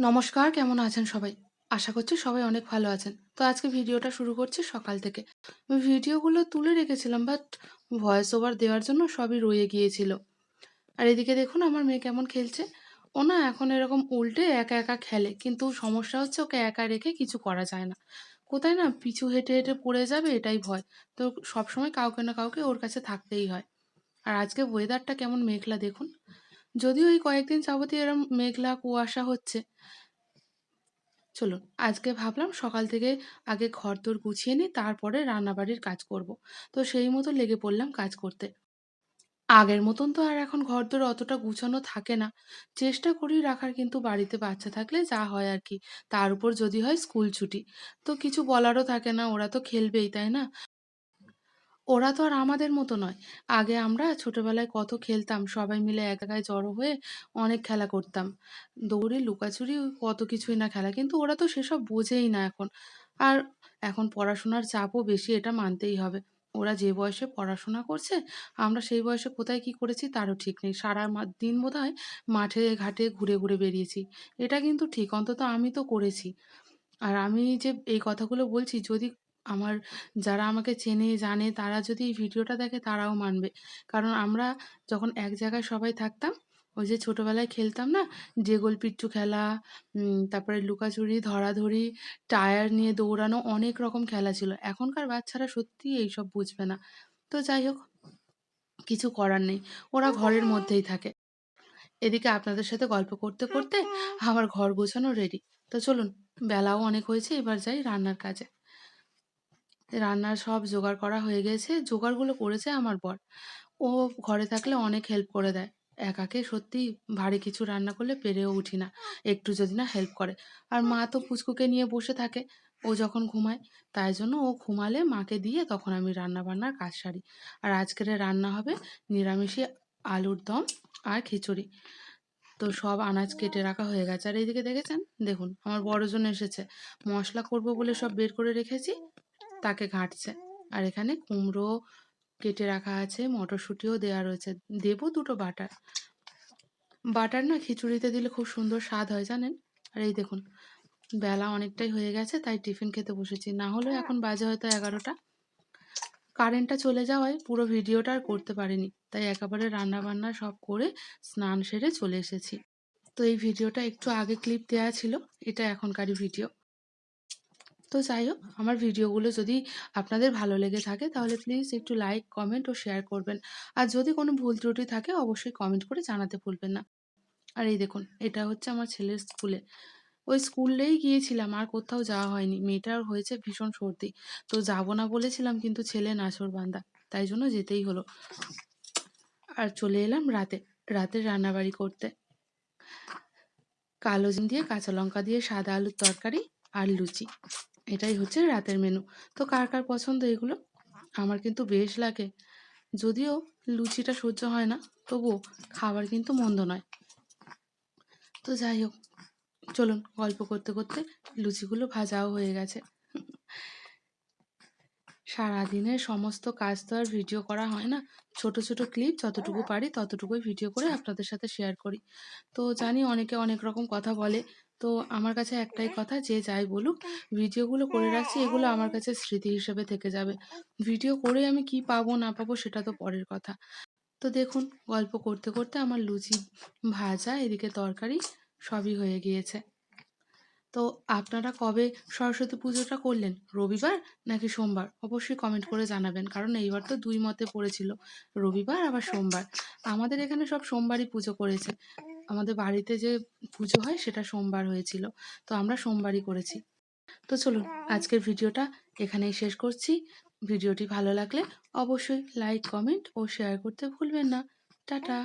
নমস্কার, কেমন আছেন সবাই? আশা করছি সবাই অনেক ভালো আছেন। তো আজকে ভিডিওটা শুরু করছি সকাল থেকে। আমি ভিডিওগুলো তুলে রেখেছিলাম বাট ভয়েস ওভার দেওয়ার জন্য সবই রয়ে গিয়েছিল। আর এদিকে দেখুন আমার মেয়ে কেমন খেলছে। ও না এখন এরকম উল্টে একা, একা খেলে। কিন্তু সমস্যা হচ্ছে ওকে একা রেখে কিছু করা যায় না। কোথায় না পিছু হেঁটে, হেঁটে পড়ে যাবে এটাই ভয়। তো সবসময় কাউকে না কাউকে ওর কাছে থাকতেই হয়। আর আজকে ওয়েদারটা কেমন মেঘলা দেখুন। যদিও এই কয়েকদিন যাবতীয় এরম মেঘলা কুয়াশা হচ্ছে। চলুন আজকে ভাবলাম সকাল থেকে আগে ঘরদোর গুছিয়ে নিই তারপরে রান্নাবাড়ির কাজ করব। তো সেই মতো লেগে পড়লাম কাজ করতে। আগের মতন তো আর এখন ঘর ঘরদোর অতটা গুছানো থাকে না। চেষ্টা করি রাখার কিন্তু বাড়িতে বাচ্চা থাকলে যা হয় আর কি। তার উপর যদি হয় স্কুল ছুটি। তো কিছু বলারও থাকে না, ওরা তো খেলবেই, তাই না? ওরা তো আর আমাদের মতো নয়। আগে আমরা ছোটবেলায় কত খেলতাম। সবাই মিলে এক জায়গায় জড়ো হয়ে অনেক খেলা করতাম। দৌড়ে, লুকাচুরি কত কিছুই না খেলা। কিন্তু ওরা তো সেসব বোঝেই না এখন। আর এখন পড়াশোনার চাপও বেশি এটা মানতেই হবে। ওরা যে বয়সে পড়াশোনা করছে, আমরা সেই বয়সে কোথায় কি করেছি তারও ঠিক নেই। সারা মা দিন বোধহয় মাঠে ঘাটে ঘুরে, ঘুরে বেরিয়েছি। এটা কিন্তু ঠিক। অন্তত আমি তো করেছি। আর আমি যে এই কথাগুলো বলছি যদি আমার যারা আমাকে চেনে, জানে তারা যদি এই ভিডিওটা দেখে তারাও মানবে। কারণ আমরা যখন এক জায়গায় সবাই থাকতাম, ওই যে ছোটোবেলায় খেলতাম না? যেগোল পিট্টু খেলা, তারপরে লুকাচুরি, ধরাধরি, টায়ার নিয়ে দৌড়ানো অনেক রকম খেলা ছিল। এখনকার বাচ্চারা সত্যিই এইসব বুঝবে না। তো যাই হোক, কিছু করার নেই। ওরা ঘরের মধ্যেই থাকে। এদিকে আপনাদের সাথে গল্প করতে, করতে আমার ঘর গোছানো রেডি। তো চলুন, বেলাও অনেক হয়েছে এবার যাই রান্নার কাজে। রান্নার সব জোগাড় করা হয়ে গেছে। জোগাড়গুলো করেছে আমার বর। ও ঘরে থাকলে অনেক হেল্প করে দেয়। একাকে সত্যিই ভারী কিছু রান্না করলে পেরেও উঠি না। একটু যদি না হেল্প করে। আর মা তো পুচকুকে নিয়ে বসে থাকে ও যখন ঘুমায়। তাই জন্য ও ঘুমালে মাকে দিয়ে তখন আমি রান্না-বান্নার কাজ সারি। আর আজকের রান্না হবে নিরামিষে আলুর দম আর খিচুড়ি। তো সব আনাজ কেটে রাখা হয়ে গেছে। আর এইদিকে দেখেছেন? দেখুন আমার বড়জন এসেছে। মশলা করব বলে সব বের করে রেখেছি, তাকে ঘাঁটছে। আর এখানে কুমড়ো কেটে রাখা আছে, মটরশুঁটিও দেওয়া রয়েছে। দেবো দুটো বাটার। বাটার না খিচুড়িতে দিলে খুব সুন্দর স্বাদ হয় জানেন? আর এই দেখুন বেলা অনেকটাই হয়ে গেছে তাই টিফিন খেতে বসেছি। না হলেও এখন বাজে হয়তো ১১টা। কারেন্টটা চলে যাওয়ায় পুরো ভিডিওটা আর করতে পারিনি। তাই একেবারে রান্না-বান্না সব করে স্নান সেরে চলে এসেছি। তো এই ভিডিওটা একটু আগে ক্লিপ দেওয়া ছিল। এটা এখনকারই ভিডিও। তো যাই হোক, আমার ভিডিওগুলো যদি আপনাদের ভালো লেগে থাকে তাহলে প্লিজ একটু লাইক, কমেন্ট ও শেয়ার করবেন। আর যদি কোনো ভুল ত্রুটি থাকে অবশ্যই কমেন্ট করে জানাতে ভুলবেন না। আর এই দেখুন, এটা হচ্ছে আমার ছেলের স্কুলে। ওই স্কুলেই গিয়েছিলাম আর কোথাও যাওয়া হয়নি। মেয়েটার হয়েছে ভীষণ সর্দি। তো যাব না বলেছিলাম কিন্তু ছেলে নাছোড়বান্দা। তাই জন্য যেতেই হলো। আর চলে এলাম রাতে। রাতের রান্নাবাড়ি করতে। কালো জিম দিয়ে কাঁচা লঙ্কা দিয়ে সাদা আলুর তরকারি আর লুচি। এটাই হচ্ছে রাতের মেনু। তো কার, কার পছন্দ এগুলো? আমার কিন্তু বেশ লাগে। যদিও লুচিটা সহ্য হয় না, তবুও খাবার কিন্তু মন্দ নয়। তো যাই হোক, চলুন গল্প করতে, করতে লুচিগুলো ভাজাও হয়ে গেছে। সারাদিনের সমস্ত কাজ তো আর ভিডিও করা হয় না। ছোট, ছোট ক্লিপ যতটুকু পারি ততটুকুই ভিডিও করে আপনাদের সাথে শেয়ার করি। তো জানি অনেকে অনেক রকম কথা বলে। তো আমার কাছে একটাই কথা যে যাই বলুক, ভিডিওগুলো করে রাখছি এগুলো আমার কাছে স্মৃতি হিসেবে থেকে যাবে। ভিডিও করে আমি কি পাবো না পাবো সেটা তো পরের কথা। তো দেখুন গল্প করতে, করতে আমার লুচি ভাজা, এদিকে তরকারি সবই হয়ে গিয়েছে। তো আপনারা কবে সরস্বতী পুজোটা করলেন? রবিবার নাকি সোমবার? অবশ্যই কমেন্ট করে জানাবেন। কারণ এইবার তো দুই মতে পড়েছিল। রবিবার আবার সোমবার। আমাদের এখানে সব সোমবারই পুজো করেছে। আমাদের বাড়িতে যে পুজো হয় সেটা সোমবার হয়েছিল। তো আমরা সোমবারই করেছি। তো চলুন আজকের ভিডিওটা এখানেই শেষ করছি। ভিডিওটি ভালো লাগলে অবশ্যই লাইক, কমেন্ট ও শেয়ার করতে ভুলবেন না। টাটা।